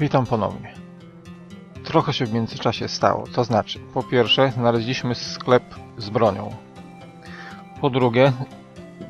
Witam ponownie. Trochę się w międzyczasie stało. To znaczy, po pierwsze, znaleźliśmy sklep z bronią. Po drugie,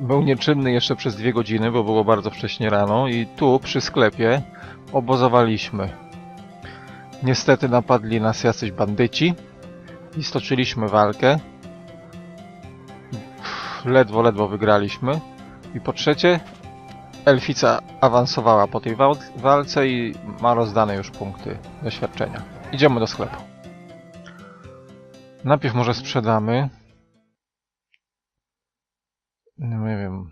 był nieczynny jeszcze przez dwie godziny, bo było bardzo wcześnie rano i tu, przy sklepie, obozowaliśmy. Niestety napadli nas jacyś bandyci i stoczyliśmy walkę. Ledwo, ledwo wygraliśmy. I po trzecie, Elfica awansowała po tej wal walce i ma rozdane już punkty doświadczenia. Idziemy do sklepu. Najpierw może sprzedamy. No nie wiem.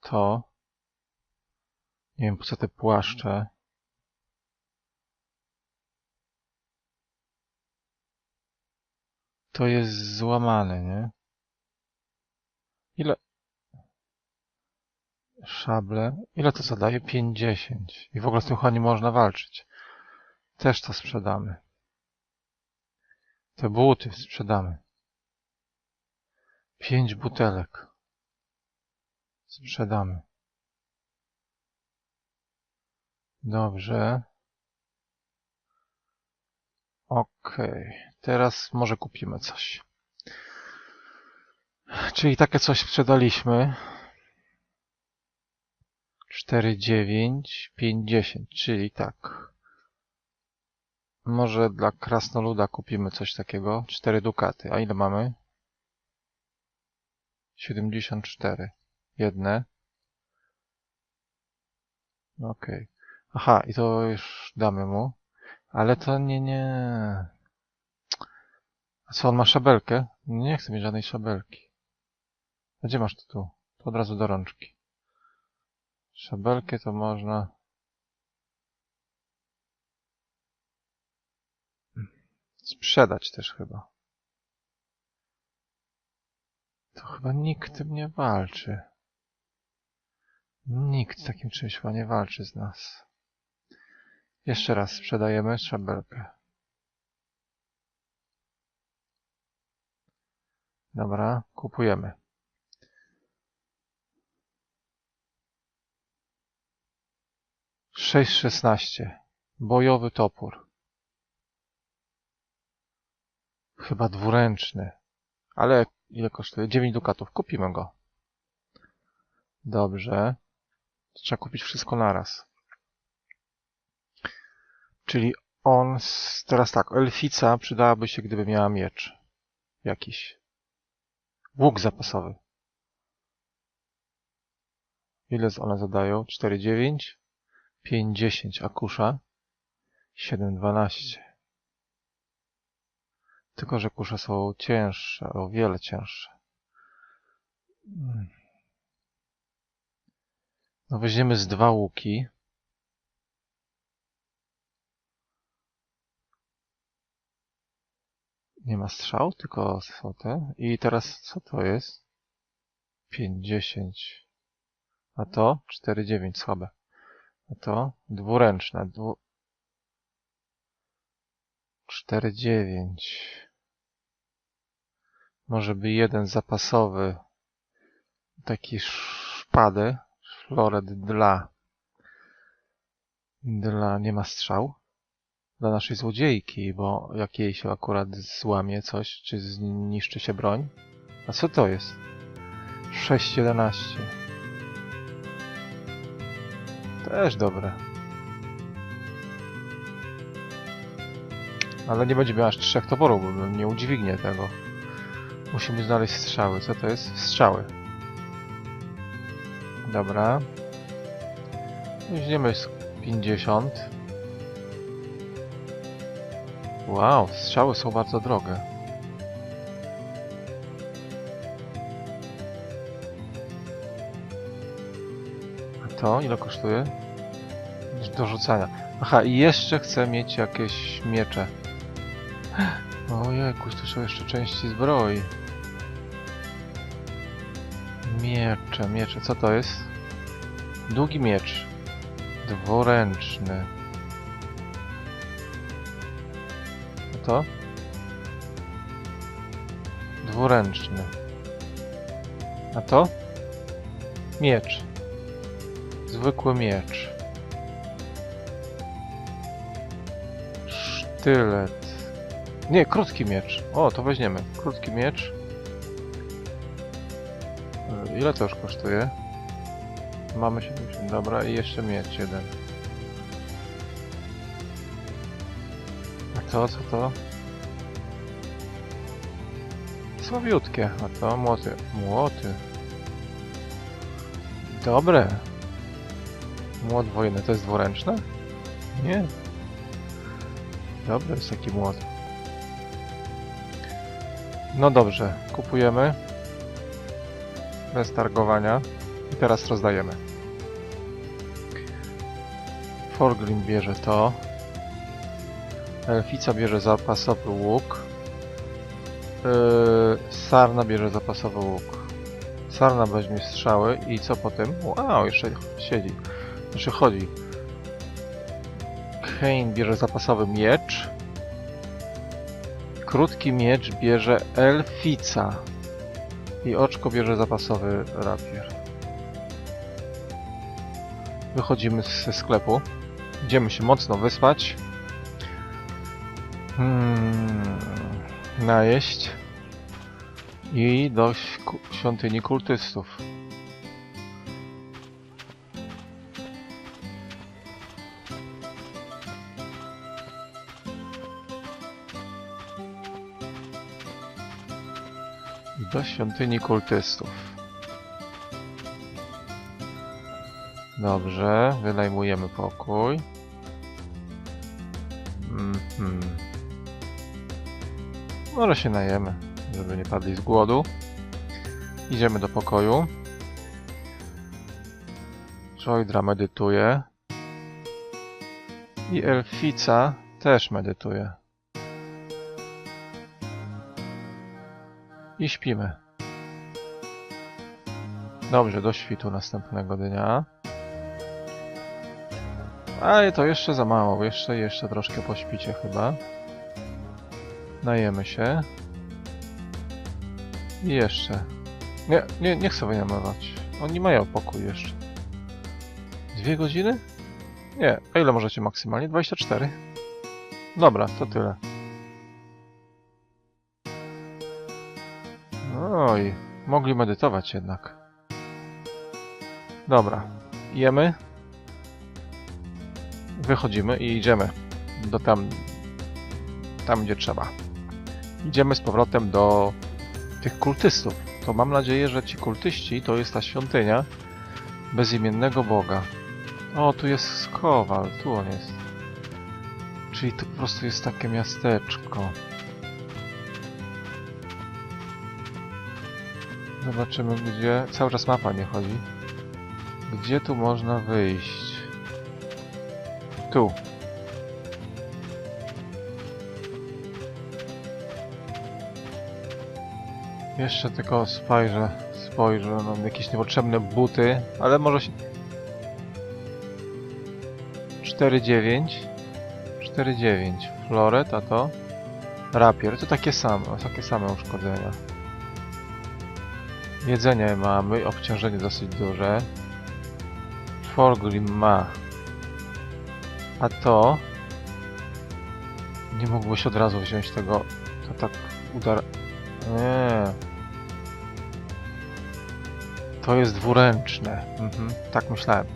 To. Nie wiem po co te płaszcze. To jest złamane, nie? Ile? Szable. Ile to zadaje? 50. I w ogóle z tym chyba można walczyć. Też to sprzedamy. Te buty sprzedamy. Pięć butelek. Sprzedamy. Dobrze. Okej. Teraz może kupimy coś. Czyli takie coś sprzedaliśmy. 4, 9, 5, 10, czyli tak. Może dla krasnoluda kupimy coś takiego. 4 dukaty. A ile mamy? 74. Jedne. Okej. Aha, i to już damy mu. Ale to nie, nie. A co, on ma szabelkę? Nie chcę mieć żadnej szabelki. A gdzie masz to tu? To od razu do rączki. Szabelkę to można... Sprzedać też chyba. To chyba nikt tym nie walczy. Nikt takim czymś chyba nie walczy z nas. Jeszcze raz sprzedajemy szabelkę. Dobra, kupujemy. Sześć szesnaście. Bojowy topór. Chyba dwuręczny. Ale ile kosztuje? 9 dukatów. Kupimy go. Dobrze. Trzeba kupić wszystko naraz. Czyli on... Teraz tak, elfica przydałaby się, gdyby miała miecz. Jakiś. Łuk zapasowy. Ile one zadają? 4,9? 5,10, a kusza 7,12. Tylko, że kusze są cięższe, o wiele cięższe. No weźmiemy z dwa łuki. Nie ma strzał, tylko są te. I teraz co to jest? 5,10. A to? 4,9, słabe. A to? Dwuręczne. Dwu... 4,9. Może by jeden zapasowy. Taki szpady. Floret dla. Dla. Nie ma strzał. Dla naszej złodziejki, bo jak jej się akurat złamie coś, czy zniszczy się broń. A co to jest? 6,11. Też dobre. Ale nie będzie miał aż trzech toporów, bo nie udźwignie tego. Musimy znaleźć strzały. Co to jest? Strzały. Dobra. Weźmiemy z 50. Wow, strzały są bardzo drogie. A to ile kosztuje? Do rzucania. Aha, i jeszcze chcę mieć jakieś miecze. Ojej, tu są jeszcze części zbroi. Miecze, miecze, co to jest? Długi miecz. Dwuręczny. A to? Dwuręczny. A to? Miecz. Zwykły miecz. Sztylet. Nie, krótki miecz. O, to weźmiemy. Krótki miecz. E, Ile to już kosztuje? Mamy 70, dobra i jeszcze miecz jeden. A to, co to? Słabiutkie, a to młoty. Młoty. Dobre. Młot wojenny, to jest dwuręczne? Nie. Dobry jest taki młot. No dobrze, kupujemy. Bez targowania. I teraz rozdajemy. Forgrim bierze to. Elfica bierze zapasowy łuk. Yy, Sarna bierze zapasowy łuk. Sarna weźmie strzały i co potem? Wow, jeszcze siedzi. Jeszcze chodzi. Kane bierze zapasowy miecz. Krótki miecz bierze Elfica. I oczko bierze zapasowy rapier. Wychodzimy ze sklepu. Idziemy się mocno wyspać. Hmm, najeść. I do świątyni kultystów. Do świątyni kultystów. Dobrze, wynajmujemy pokój. Mhm. Może się najemy, żeby nie padli z głodu. Idziemy do pokoju. Joydra medytuje. I Elfica też medytuje. I śpimy. Dobrze, do świtu następnego dnia. Ale to jeszcze za mało, jeszcze, jeszcze troszkę pośpicie chyba. Najemy się. I jeszcze. Nie, nie, nie chcę wynajmować. Oni mają pokój jeszcze. Dwie godziny? Nie, a ile możecie maksymalnie? 24? Dobra, to tyle. Mogli medytować jednak. Dobra, jemy. Wychodzimy i idziemy do tam, tam gdzie trzeba. Idziemy z powrotem do tych kultystów. To mam nadzieję, że ci kultyści to jest ta świątynia bezimiennego Boga. O, tu jest Skowal, tu on jest. Czyli to po prostu jest takie miasteczko. Zobaczymy gdzie... Cały czas mapa nie chodzi. Gdzie tu można wyjść? Tu. Jeszcze tylko spojrzę, spojrzę, mam jakieś niepotrzebne buty, ale może się... 4,9 4,9 Floret, a to? Rapier, to takie same, takie same uszkodzenia. Jedzenie mamy, obciążenie dosyć duże. Forgrim ma. A to... Nie mogłeś od razu wziąć tego... To tak udar... Nie. To jest dwuręczne. Mhm, tak myślałem.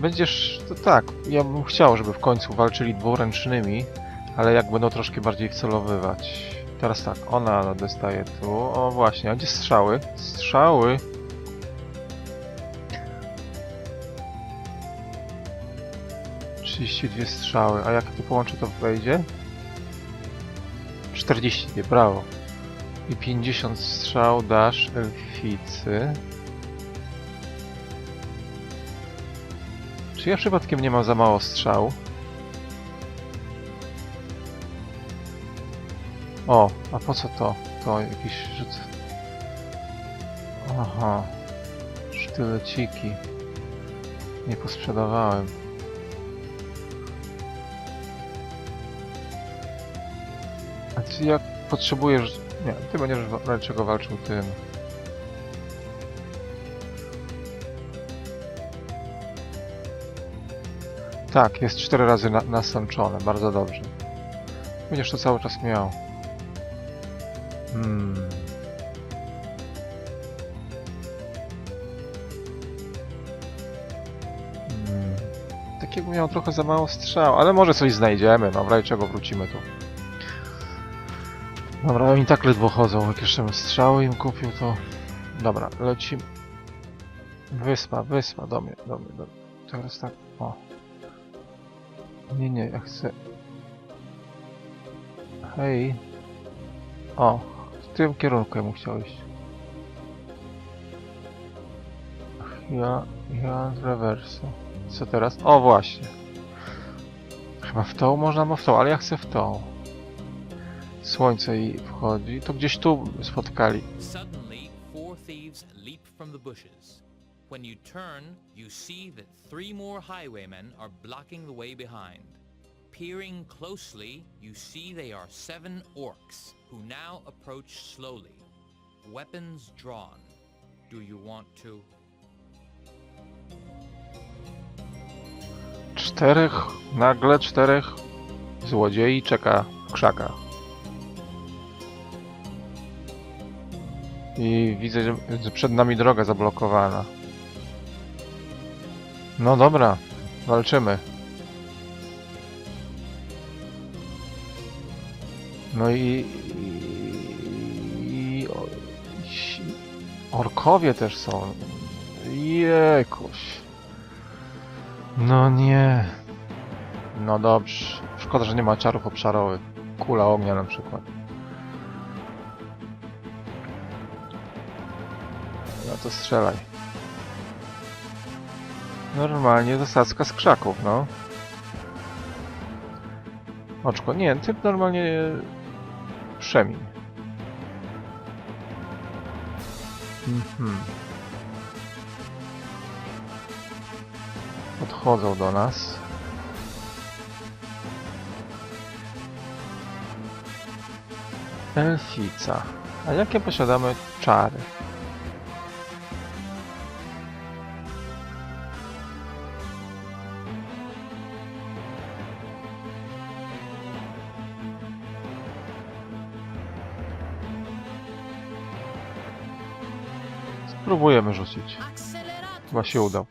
Będziesz... To tak, ja bym chciał, żeby w końcu walczyli dwuręcznymi, ale jak będą troszkę bardziej wcelowywać. Teraz tak, ona dostaje tu. O właśnie, a gdzie strzały? Strzały! Dwie strzały, a jak to połączę to wejdzie? 42, brawo. I 50 strzał dasz elficy. Czy ja przypadkiem nie mam za mało strzał? O, a po co to? To jakiś rzut... Aha. Sztyleciki. Nie posprzedawałem. A ty jak potrzebujesz... Nie, ty będziesz dlaczego walczył tym. Tak, jest cztery razy na, nasączone, bardzo dobrze. będziesz to cały czas miał? Hmm. Takiego miał trochę za mało strzał, ale może coś znajdziemy, w razie czego wrócimy tu. Dobra, oni tak ledwo chodzą, jak jeszcze strzały im kupił, to... Dobra, lecimy. Wyspa, wyspa, do mnie, do mnie, do mnie. Teraz tak, o. Nie, nie, ja chcę... Hej. O, w tym kierunku ja bym chciał iść. Ja, ja z rewersu. Co teraz? O, właśnie. Chyba w tą można, bo w tą, ale ja chcę w tą. Słońce i wchodzi. To gdzieś tu spotkali. Suddenly, four thieves leap from the bushes. When you turn, you see that three more highwaymen are blocking the way behind. Peering closely, you see they are seven orcs, who now approach slowly, weapons drawn. Do you want to? Czterech, nagle czterech złodziei czeka w krzakach. I widzę, że przed nami droga zablokowana. No dobra, walczymy. No i... i, i si- orkowie też są. Jekuś. No nie. No dobrze. Szkoda, że nie ma czarów obszarowych. Kula ognia na przykład. No to strzelaj. Normalnie zasadzka z krzaków, no. Oczko, nie, typ normalnie przemiń. Mhm. Podchodzą do nas. Elfica. A jakie posiadamy czary? Spróbujemy rzucić. Chyba się udał.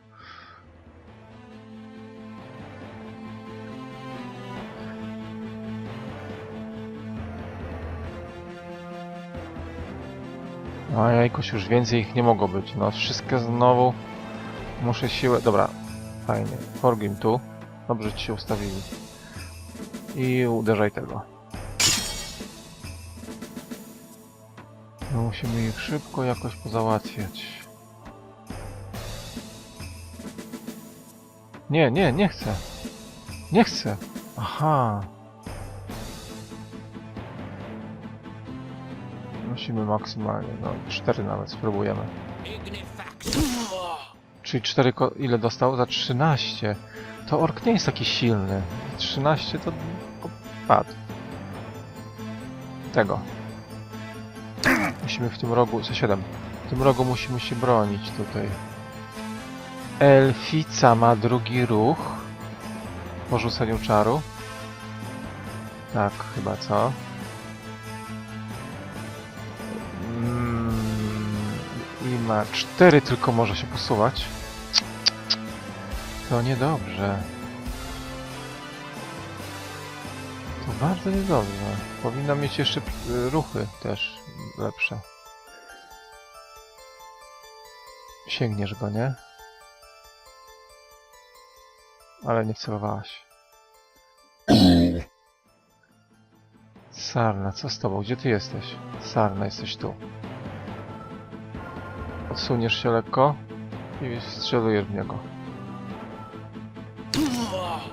A jajkoś już więcej ich nie mogło być. No wszystkie znowu muszę siłę. Dobra, fajnie. Forgim tu. Dobrze ci się ustawili. I uderzaj tego. No musimy ich szybko jakoś pozałatwiać. Nie, nie, nie chcę. Nie chcę. Aha. Musimy maksymalnie, no 4 nawet spróbujemy. Czyli 4 ko- ile dostał? Za 13. To ork nie jest taki silny. 13 to to padł. Tego. Musimy w tym rogu, co 7. W tym rogu musimy się bronić tutaj. Elfica ma drugi ruch. Po rzuceniu czaru. Tak, chyba co? Mm, I ma cztery tylko może się posuwać. To niedobrze. To bardzo niedobrze. Powinna mieć jeszcze y, ruchy też lepsze. Sięgniesz go, nie? Ale nie celowałaś. Sarna, co z tobą? Gdzie ty jesteś? Sarna, jesteś tu. Odsuniesz się lekko i strzelujesz w niego.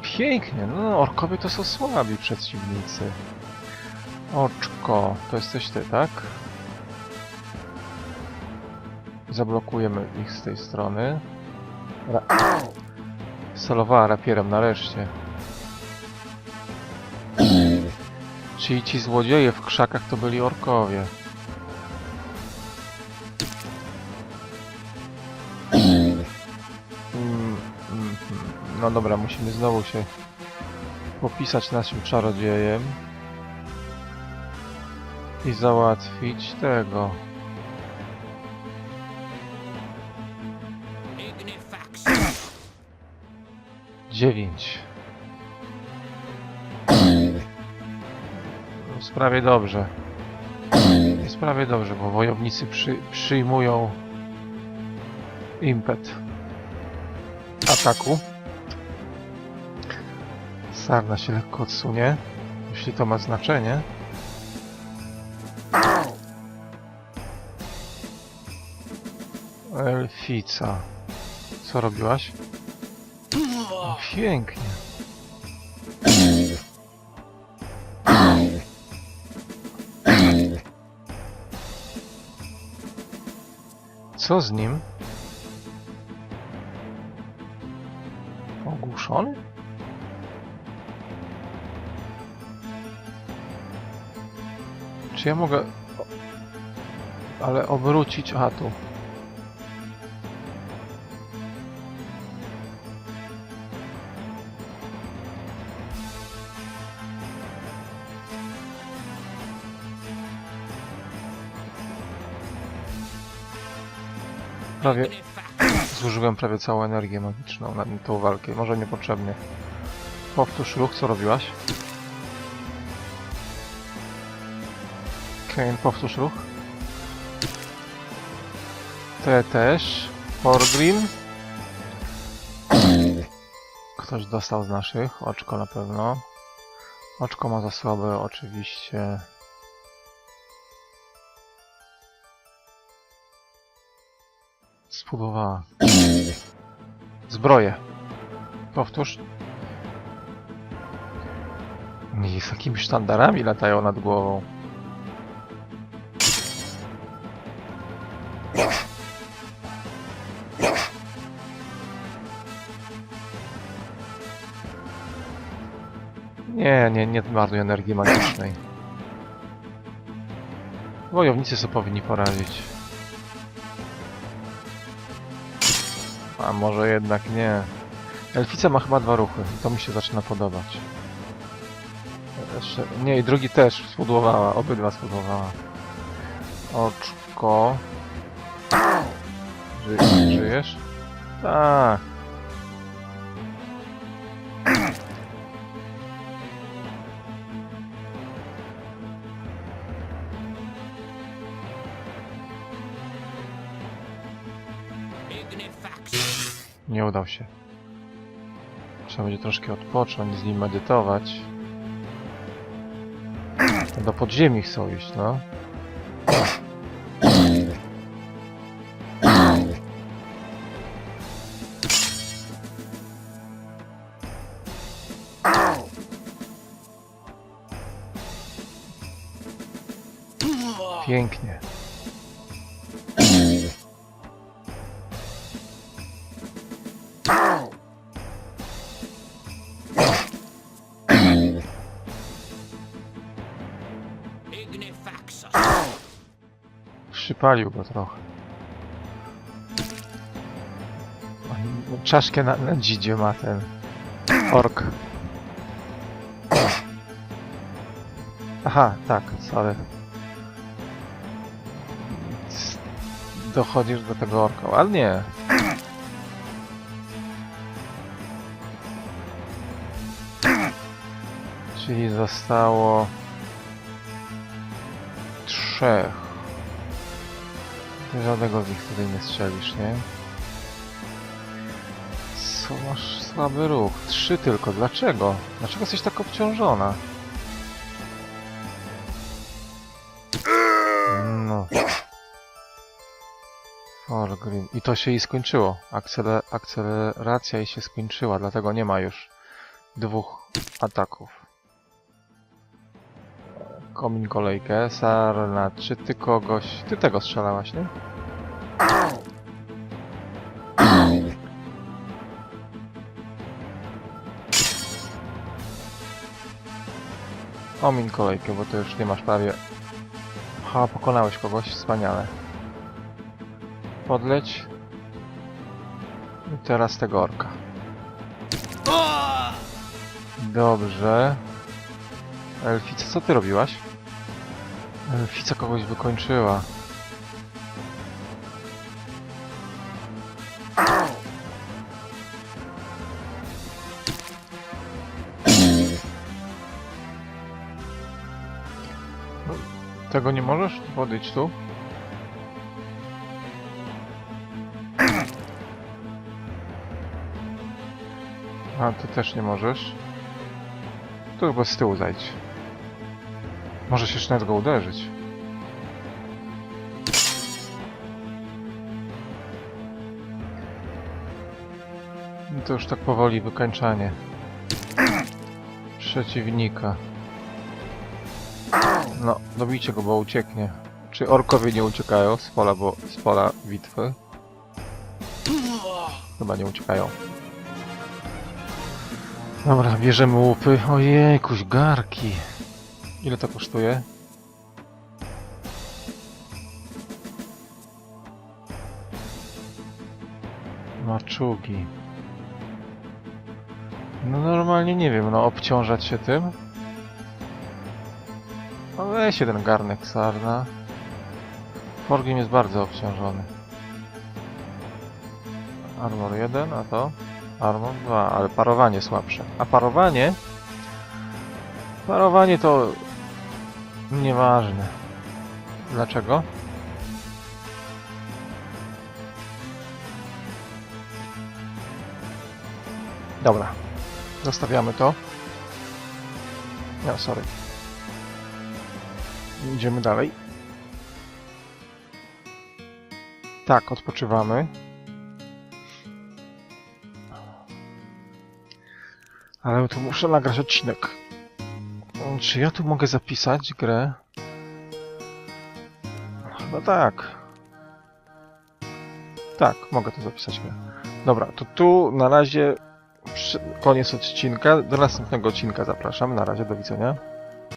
Pięknie, no orkowie to są słabi przeciwnicy. Oczko, to jesteś ty, tak? Zablokujemy ich z tej strony. Ra Solowała rapierem nareszcie. Czyli ci złodzieje w krzakach to byli orkowie. Mm, mm, mm. No dobra, musimy znowu się popisać naszym czarodziejem. I załatwić tego. Dziewięć. Jest prawie dobrze. Jest prawie dobrze, bo wojownicy przy, przyjmują impet ataku. Sarna się lekko odsunie, jeśli to ma znaczenie. Elfica. Co robiłaś? Pięknie. Co z nim? Ogłuszony? Czy ja mogę... Ale obrócić... A, tu. Prawie... Zużyłem prawie całą energię magiczną na tą walkę. Może niepotrzebnie. Powtórz ruch, co robiłaś? Kane, powtórz ruch. Te też. Forgrim. Ktoś dostał z naszych. Oczko na pewno. Oczko ma za słabe, oczywiście. Spudowała. Zbroję. Powtórz. I z jakimi sztandarami latają nad głową. Nie, nie, nie marnuj energii magicznej. Wojownicy sobie powinni poradzić. A może jednak nie. Elfica ma chyba dwa ruchy. To mi się zaczyna podobać. Jeszcze... Nie, i drugi też spudłowała. Obydwa spudłowała. Oczko. Ży... Żyjesz? Tak. Nie udał się. Trzeba będzie troszkę odpocząć, z nim medytować. Do podziemi chcą iść, no. Pięknie. Przypalił go trochę. Czaszkę na, na dzidzie ma ten ork. Aha, tak, sorry. Dochodzisz do tego orka, ale nie. Czyli zostało trzech. Żadnego z nich tutaj nie strzelisz, nie? Co masz słaby ruch? Trzy tylko. Dlaczego? Dlaczego jesteś tak obciążona? No. Forgrim. I to się jej skończyło. Akcele akceleracja jej się skończyła, dlatego nie ma już dwóch ataków. Komin kolejkę. Sarna, czy ty kogoś... Ty tego strzelałaś, nie? Omin kolejkę, bo to już nie masz prawie... Ha, pokonałeś kogoś, wspaniale. Podleć. I teraz tego orka. Dobrze. Elfica, co ty robiłaś? Elfica kogoś wykończyła. No, Tego nie możesz? Podejdź tu. A, ty też nie możesz. Tu chyba z tyłu zajdź. Możesz jeszcze nawet go uderzyć. No to już tak powoli wykańczanie. Przeciwnika. No, dobijcie go, bo ucieknie. Czy orkowie nie uciekają z pola, bo z pola bitwy? Chyba nie uciekają. Dobra, bierzemy łupy. Ojejkuś, garki. Ile to kosztuje? Maczugi. No normalnie nie wiem, no obciążać się tym. No weź ten garnek sarna. Forgim jest bardzo obciążony. Armor 1, a to? Armor 2, ale parowanie słabsze. A parowanie? Parowanie to... Nieważne. Dlaczego? Dobra. Zostawiamy to. No, sorry. Idziemy dalej. Tak, odpoczywamy. Ale tu muszę nagrać odcinek. Czy ja tu mogę zapisać grę? Chyba tak. Tak, mogę tu zapisać grę. Dobra, to tu na razie koniec odcinka. Do następnego odcinka zapraszam. Na razie, do widzenia.